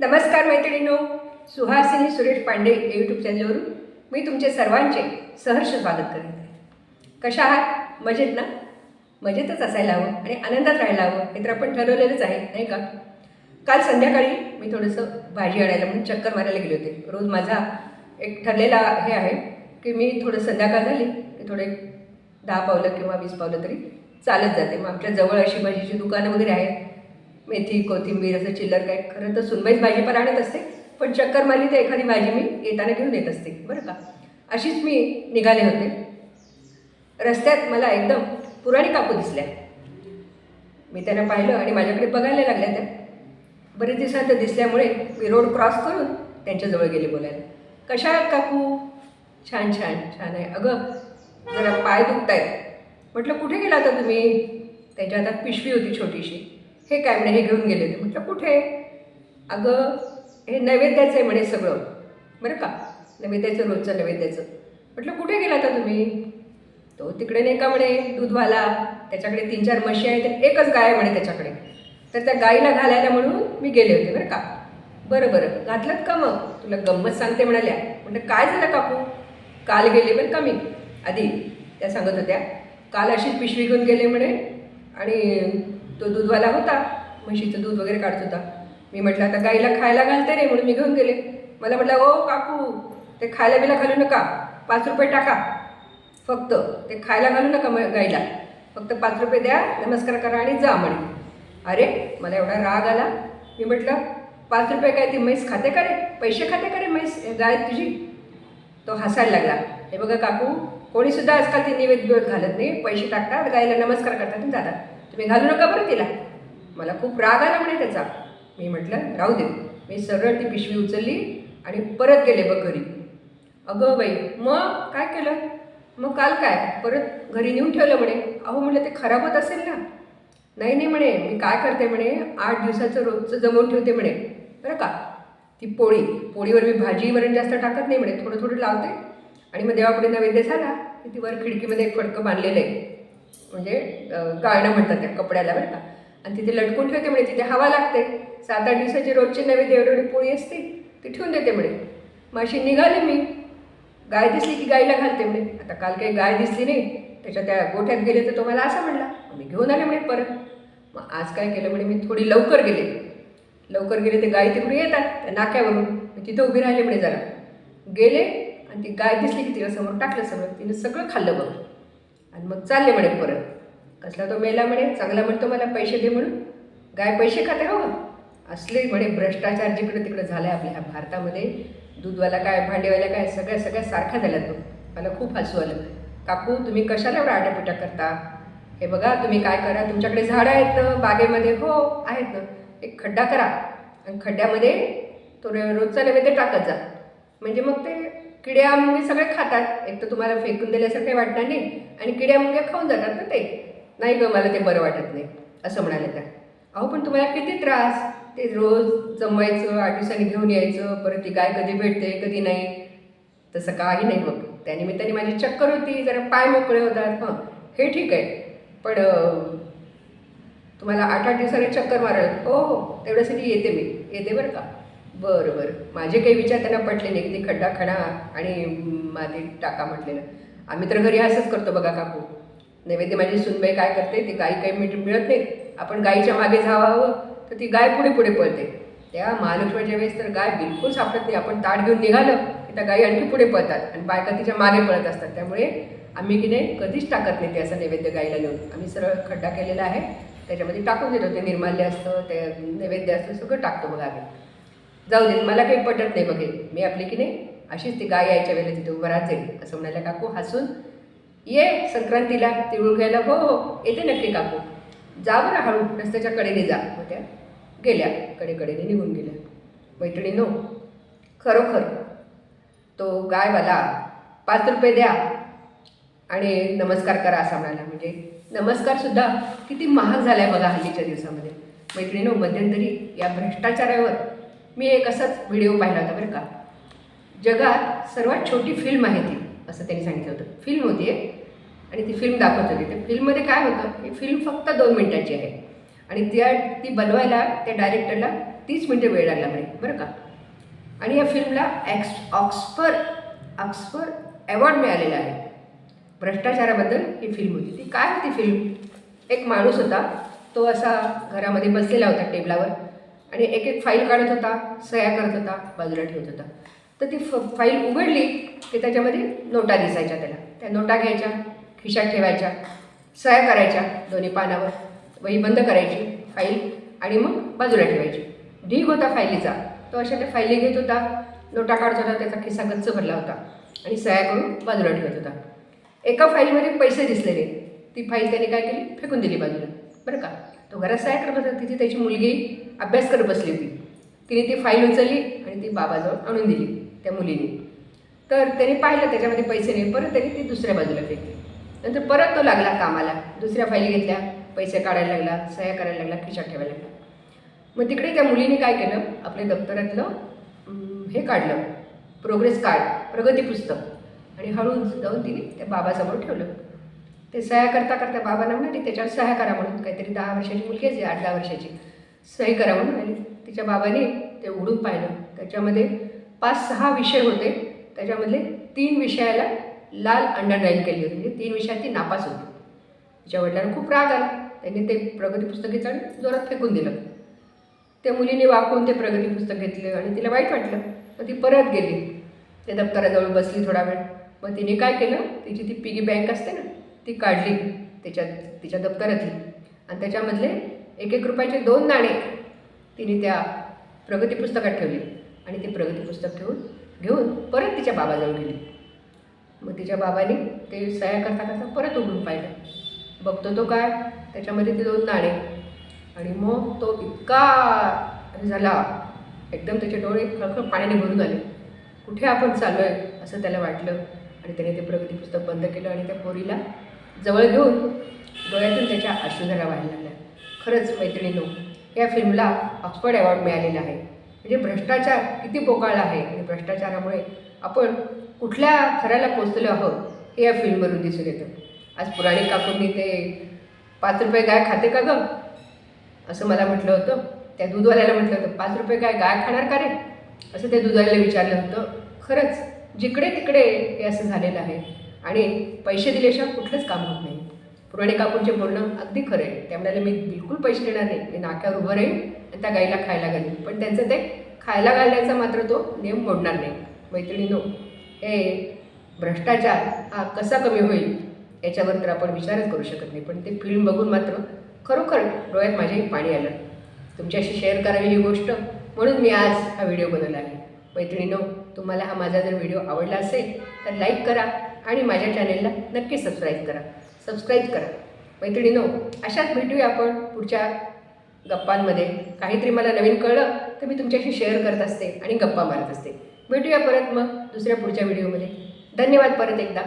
नमस्कार मैत्रिणींनो सुहासिनी सुरेश पांडे या यूट्यूब चॅनलवरून मी तुमचे सर्वांचे सहर्ष स्वागत करत. आहे कशा आहात? मजेत ना? मजेतच असायला हवं आणि आनंदात राहायला हवं हे तर आपण ठरवलेलंच आहे नाही का? काल संध्याकाळी मी थोडंसं भाजी आणायला म्हणून चक्कर मारायला गेले होते. रोज माझा एक ठरलेला हे आहे की मी थोडं संध्याकाळ झाली की थोडे दहा पावलं किंवा वीस पावलं तरी चालत जाते. मग आमच्या जवळ अशी भाजीची दुकानं वगैरे आहेत. मेथी कोथिंबीर असं चिल्लर काय खरं तर सुनबाईच पण आणत असते पण चक्कर मारली तर एखादी भाजी मी येताना घेऊन येत असते बरं का? अशीच मी निघाले होते. रस्त्यात मला एकदम पुराणी काकू दिसल्या. मी त्यांना पाहिलं आणि माझ्याकडे बघायला लागल्या त्या. बरेच दिवसात दिसल्यामुळे मी रोड क्रॉस करून त्यांच्याजवळ गेले बोलायला. कशा आहात काकू? छान छान छान आहे. अगं जरा पाय दुखत आहेत म्हटलं कुठे गेला होता तुम्ही? त्यांच्या हातात पिशवी होती छोटीशी. हे काय म्हणे हे घेऊन गेले होते. म्हटलं कुठे? अगं हे नैवेद्याचं आहे म्हणे सगळं. बरं का? नैवेद्याचं रोजचं नैवेद्याचं. म्हटलं कुठे गेला आता तुम्ही? तो तिकडे नाही का म्हणे दूधवाला. त्याच्याकडे तीन चार म्हशी आहेत तर एकच गाय आहे म्हणे त्याच्याकडे. तर त्या गाईला घालायला म्हणून मी गेले होते बरं का? बरं बरं. घातलं का मग? तुला गंमत सांगते म्हणाल्या. म्हटलं काय झालं काकू? काल गेले बरं का मी? आधी त्या सांगत होत्या काल अशी पिशवी घेऊन गेले म्हणे आणि तो दूधवाला होता म्हशीचं दूध वगैरे काढत होता. मी म्हटलं आता गाईला खायला घालते रे म्हणून मी घेऊन गेले. मला म्हटलं ओ काकू ते खायला बिला घालू नका पाच रुपये टाका. फक्त ते खायला घालू नका मग गाईला. फक्त पाच रुपये द्या नमस्कार करा आणि जा म्हणे. अरे मला एवढा राग आला. मी म्हटलं पाच रुपये काय ती म्हैस खाते का रे? पैसे खाते का रे म्हैस? गाय तुझी? तो हसायला लागला. हे बघा काकू कोणीसुद्धा आजकाल ते नैवेद्य घालत नाही. पैसे टाकतात गायीला नमस्कार करतात आणि जातात. तुम्ही घालू नका बरं तिला. मला खूप राग आला म्हणे त्याचा. मी म्हटलं राहू दे. मी सरळ ती पिशवी उचलली आणि परत गेले बघ घरी. अगं बाई मग काय केलं? मग काल काय? परत घरी नेऊन ठेवलं म्हणे. अहो म्हटलं ते खराब होत असेल ना. नाही नाही म्हणे. मी काय करते म्हणे? आठ दिवसाचं रोजचं जमवून ठेवते म्हणे. बरं का? ती पोळी. पोळीवर मी भाजी वरण जास्त टाकत नाही म्हणे. थोडं थोडं लावते. आणि मग देवापुढे नैवेद्य झाला. की ती वर खिडकीमध्ये एक फडकं बांधलेलं आहे. म्हणजे गाळणं म्हणतात त्या कपड्याला बरं का. आणि तिथे लटकून ठेवते म्हणे तिथे हवा लागते. सात आठ दिवसाची रोजची नवी एवढी एवढी पोळी असते ती ठेवून देते म्हणे. मग अशी निघाले मी. गाय दिसली की गायीला घालते म्हणे. आता काल काही गाय दिसली नाही त्याच्या त्या गोठ्यात गेले तर तो मला असं म्हणला मी घेऊन आले म्हणे परत. मग आज काय केलं म्हणे मी थोडी लवकर गेले. लवकर गेले ते गाय तिकडून येतात त्या नाक्यावरून. मी तिथं उभी राहिले म्हणे जरा. गेले आणि ती गाय दिसली की तिला समोर टाकलं सगळं. तिने सगळं खाल्लं बघ. आणि मग चालले म्हणे परत. कसला तो मेला म्हणे चांगला म्हणतो मला पैसे दे म्हणून. गाय पैसे खाते हो. असले म्हणे भ्रष्टाचार जिकडे तिकडे झाला आहे आपल्या ह्या भारतामध्ये. दूधवाला काय भांडेवाला काय सगळ्या सगळ्या सारख्या झाला तो मला खूप हसू आलं. काकू तुम्ही कशाला एवढा आटापिटा करता? हे बघा तुम्ही काय करा? तुमच्याकडे झाडं आहेत ना बागेमध्ये. हो आहेत ना. एक खड्डा करा. आणि खड्ड्यामध्ये तो रे- रोजचा नैवेद्य टाकत जा. म्हणजे मग ते किड्यामुंगे सगळे खातात. एक तर तुम्हाला फेकून दिल्यासारखं काही वाटणार नाही. आणि किड्या मुंग्या खाऊन जातात ना ते. नाही गं मला ते बरं वाटत नाही. असं म्हणाले त्या. अहो पण तुम्हाला किती त्रास? ते रोज जमवायचं आठ दिवसांनी घेऊन यायचं परत ती गाय कधी भेटते कधी नाही. तसं काही नाही बघ त्यानिमित्ताने माझी चक्कर होती जरा पाय मोकळे होतात. हं हे ठीक आहे. पण तुम्हाला आठ आठ दिवसाने चक्कर मारायला. हो हो तेवढ्यासाठी येते मी. येते बरं का? बरं बरं. माझे काही विचार त्यांना पटले नाही. की ते खड्डा खणा आणि माती टाका म्हटलेलं. आम्ही तर घरी असंच करतो बघा काकू. नैवेद्य माझी सुनबाई काय करते ती गाई काही मिळ मिळत नाही आपण गाईच्या मागे जावावं तर ती गाय पुढे पुढे पळते. त्या महालक्ष्मीच्या वेळेस तर गाय बिलकुल सापडत नाही. आपण ताट घेऊन निघालं की त्या गाई आणखी पुढे पळतात आणि बायका तिच्यामागे पळत असतात. त्यामुळे आम्ही की नाही कधीच टाकत नाही ते असं नैवेद्य गाईला नेऊन. आम्ही सरळ खड्डा केलेला आहे. त्याच्यामध्ये टाकून देतो. ते निर्माल्य असतं ते नैवेद्य असतं सगळं टाकतो बघा आम्ही. जाऊ दे मला काही पटत नाही बघे. मी आपली की नाही अशीच ती गाय यायच्या वेळेला तिथे उभं राहते. असं म्हणायला काकू हसून ये संक्रांतीला तिळगुळ घ्यायला. हो हो येते नक्की काकू. जा बरं हळू रस्त्याच्या कडेने जा. मग त्या गेल्या कडेकडेने निघून गेल्या. मैत्रिणीनो खरोखर तो गायवाला पाच रुपये द्या आणि नमस्कार करा असा म्हणाला. म्हणजे नमस्कारसुद्धा किती महाग झाला आहे बघा हल्लीच्या दिवसामध्ये. मैत्रिणीनो मध्यंतरी या भ्रष्टाचारावर मी एक असाच व्हिडिओ पाहिला होता बरं का. जगात सर्वात छोटी फिल्म आहे ती असं त्यांनी सांगितलं होतं. फिल्म होती आहे आणि ती फिल्म दाखवत होती. त्या फिल्ममध्ये काय होतं ही फिल्म फक्त दोन मिनटाची आहे. आणि त्या ती बनवायला त्या डायरेक्टरला तीस मिनटं वेळ लागला म्हणे बरं का. आणि या फिल्मला ॲक्स ऑक्सफर ऑक्सफर अवॉर्ड मिळालेला आहे. भ्रष्टाचाराबद्दल ही फिल्म होती. ती काय होती फिल्म एक माणूस होता. तो असा घरामध्ये बसलेला होता टेबलावर आणि एक एक फाईल काढत होता सह्या करत होता बाजूला ठेवत होता. तर ती फ फाईल उघडली की त्याच्यामध्ये नोटा दिसायच्या त्याला. त्या नोटा घ्यायच्या खिशात ठेवायच्या सह्या करायच्या दोन्ही पानावर. वही बंद करायची फाईल आणि मग बाजूला ठेवायची. ढीग होता फायलीचा. तो अशा त्या फायली घेत होता नोटा काढत होता त्याचा खिस्सा गच्च भरला होता आणि सह्या करून बाजूला ठेवत होता. एका फाईलमध्ये पैसे दिसलेले. ती फाईल त्याने काय केली? फेकून दिली बाजूला. बरं का? तो घरात सह्या करत होता तिथे त्याची मुलगी अभ्यास करत बसली होती. तिने ती फाईल उचलली आणि ती बाबाजवळ आणून दिली त्या मुलीने. तर त्याने पाहिलं त्याच्यामध्ये पैसे नाही. परत त्याने ती दुसऱ्या बाजूला फेकली. नंतर परत तो लागला कामाला. दुसऱ्या फाईली घेतल्या पैसे काढायला लागला सह्या करायला लागला खिशात ठेवायला लागला. मग तिकडे त्या मुलीने काय केलं? आपल्या दप्तरातलं हे काढलं. प्रोग्रेस कार्ड प्रगती पुस्तक. आणि हळू जाऊन तिने त्या बाबासमोर ठेवलं. ते सह्या करता करता बाबांना म्हणाली त्याच्यावर सह्या करा म्हणून. काहीतरी दहा वर्षाची मुलगी आहे आठ दहा वर्षाची. सही करावं आणि तिच्या बाबाने ते उघडून पाहिलं. त्याच्यामध्ये पाच सहा विषय होते. त्याच्यामधले तीन विषयाला लाल अंडरलाईन केली होती. म्हणजे तीन विषयात ती नापास होती. तिच्या वडिलांना खूप राग आला. त्यांनी ते प्रगती पुस्तक घेतलं आणि जोरात फेकून दिलं. त्या मुलीने वाकून ते प्रगती पुस्तक घेतलं आणि तिला वाईट वाटलं. मग ती परत गेली. त्या दप्तराजवळ बसली थोडा वेळ. मग तिने काय केलं? तिची ती पिगी बँक असते ना ती काढली. त्याच्यात तिच्या दप्तरातली. आणि त्याच्यामधले एक एक रुपयाचे दोन नाणे तिने त्या प्रगती पुस्तकात ठेवली. आणि ते प्रगती पुस्तक ठेवून घेऊन परत तिच्या बाबाजवळ गेली. मग तिच्या बाबाने ते सह्या करता करता परत उघडून पाहिलं. बघतो तो काय? त्याच्यामध्ये ते दोन नाणे आणि मग तो इतका झाला. एकदम त्याचे डोळे खळखळ पाण्याने भरून आले. कुठे आपण चाललो आहे असं त्याला वाटलं. आणि त्याने ते प्रगती पुस्तक बंद केलं आणि त्या पोरीला जवळ घेऊन डोळ्यातून त्याच्या अश्रुधारा व्हायला लागल्या खरंच मैत्रिणीनो या फिल्मला ऑक्सफर्ड अवॉर्ड मिळालेला आहे. म्हणजे भ्रष्टाचार किती पोकाळला आहे आणि भ्रष्टाचारामुळे आपण कुठल्या थराला पोचलेलो आहोत हे या फिल्मवरून दिसून येतं. आज पुराणिक काकूंनी ते पाच रुपये गाय खाते का गं? असं मला म्हटलं होतं. त्या दूधवाल्याला म्हटलं होतं पाच रुपये काय गाय खाणार का रे? असं त्या दूधवाल्याला विचारलं होतं. खरंच जिकडे तिकडे हे असं झालेलं आहे आणि पैसे दिल्याशिवाय कुठलंच काम होत नाही. पुराणे काकूंचे बोलणं अगदी खरं आहे. त्या म्हणाले मी बिलकुल पैसे देणार नाही. मी नाक्यावर उभं राहील आणि त्या गाईला खायला घालीन. पण त्यांचं ते खायला घालण्याचा मात्र तो नियम मोडणार नाही. मैत्रिणीनो हे भ्रष्टाचार हा कसा कमी होईल याच्यावर तर आपण विचारच करू शकत नाही. पण ते फिल्म बघून मात्र खरोखर डोळ्यात माझ्याही पाणी आलं. तुमच्याशी शेअर करावी ही गोष्ट म्हणून मी आज हा व्हिडिओ बनवला आहे. मैत्रिणीनो तुम्हाला हा माझा जर व्हिडिओ आवडला असेल तर लाईक करा आणि माझ्या चॅनेलला नक्की सबस्क्राईब करा. सबस्क्राईब करा. मैत्रिणीनो अशाच भेटूया आपण पुढच्या गप्पांमध्ये. काहीतरी मला नवीन कळलं तर मी तुमच्याशी शेअर करत असते आणि गप्पा मारत असते. भेटूया परत मग दुसऱ्या पुढच्या व्हिडिओमध्ये धन्यवाद परत एकदा.